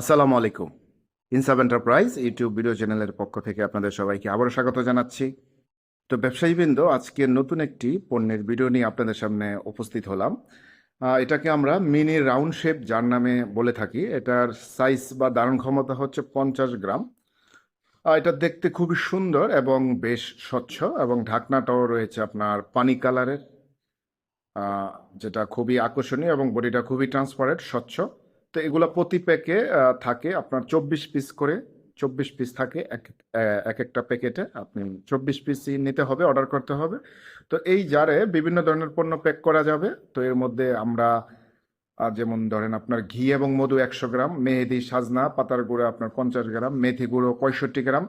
আসসালামু আলাইকুম। ইনসাব enterprise YouTube video চ্যানেলের পক্ষ থেকে আপনাদের সবাইকে আবারও স্বাগত জানাচ্ছি। তো ব্যবসায়ীবৃন্দ, আজকে নতুন একটি পণ্যের ভিডিও নিয়ে আপনাদের সামনে উপস্থিত হলাম। এটাকে আমরা মিনি রাউন্ড শেপ যার নামে বলে থাকি। এটার সাইজ বা ধারণ ক্ষমতা হচ্ছে পঞ্চাশ গ্রাম। এটা দেখতে খুবই সুন্দর এবং বেশ স্বচ্ছ এবং ঢাকনাটাও রয়েছে আপনার পানি কালারের। যেটা খুবই আকর্ষণীয় এবং বডিটা খুবই ট্রান্সপারেন্ট, স্বচ্ছ। তো এগুলো প্রতি প্যাকে থাকে আপনার চব্বিশ পিস করে, চব্বিশ পিস থাকে এক এক একটা প্যাকেটে। আপনি চব্বিশ পিসই নিতে হবে অর্ডার করতে হবে। তো এই জারে বিভিন্ন ধরনের পণ্য প্যাক করা যাবে। তো এর মধ্যে আমরা যেমন ধরেন আপনার ঘি এবং মধু একশো গ্রাম, মেহেদি, সাজনা, পাতার গুঁড়ো আপনার পঞ্চাশ গ্রাম, মেথি গুঁড়ো পঁয়ষট্টি গ্রাম,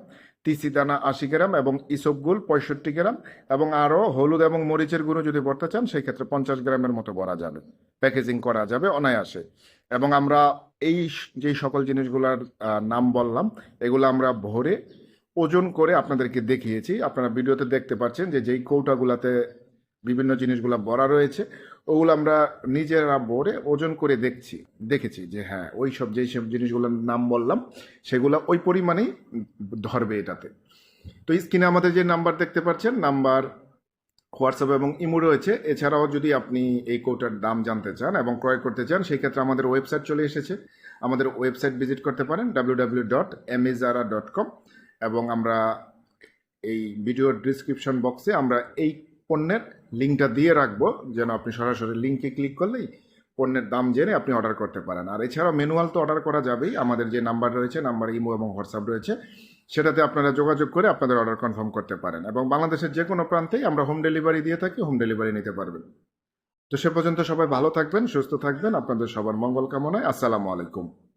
তিসি দানা আশি গ্রাম এবং ইসবগুল পঁয়ষট্টি গ্রাম এবং আরও হলুদ এবং মরিচের গুঁড়ো যদি ভরতে চান, সেই ক্ষেত্রে পঞ্চাশ গ্রামের মতো ভরা যাবে। প্যাকেজিং করা যাবে অনায়াসে। এবং আমরা এই যেই সকল জিনিসগুলোর নাম বললাম, এগুলো আমরা ভরে ওজন করে আপনাদেরকে দেখিয়েছি। আপনারা ভিডিওতে দেখতে পাচ্ছেন যে যেই কৌটাগুলাতে বিভিন্ন জিনিসগুলো ভরা রয়েছে, ওগুলো আমরা নিজেরা ভরে ওজন করে দেখছি, দেখেছি যে হ্যাঁ ওই সব যেই সব জিনিসগুলোর নাম বললাম, সেগুলো ওই পরিমাণেই ধরবে এটাতে। তো স্ক্রিনে আমাদের যে নাম্বার দেখতে পাচ্ছেন, নাম্বার হোয়াটসঅ্যাপ এবং ইমো রয়েছে। এছাড়াও যদি আপনি এই কোটার দাম জানতে চান এবং ক্রয় করতে চান সেই ক্ষেত্রে আমাদের ওয়েবসাইট চলে এসেছে। আমাদের ওয়েবসাইট ভিজিট করতে পারেন W W dot dot com এবং আমরা এই ভিডিওর ডিসক্রিপশন বক্সে আমরা এই পণ্যের লিঙ্কটা দিয়ে রাখব। যেন আপনি সরাসরি লিঙ্কে ক্লিক করলেই পণ্যের দাম জেনে আপনি অর্ডার করতে পারেন। আর এছাড়াও ম্যানুয়াল তো অর্ডার করা যাবেই। আমাদের যে নাম্বার রয়েছে নাম্বার ইমো এবং হোয়াটসঅ্যাপ রয়েছে, সেটাতে আপনারা যোগাযোগ করে আপনাদের অর্ডার কনফার্ম করতে পারেন। এবং বাংলাদেশের যে কোনো প্রান্তেই আমরা হোম ডেলিভারি দিয়ে থাকি হোম ডেলিভারি নিতে পারবেন। তো সে পর্যন্ত সবাই ভালো থাকবেন, সুস্থ থাকবেন। আপনাদের সবার মঙ্গল কামনায় আসসালামু আলাইকুম।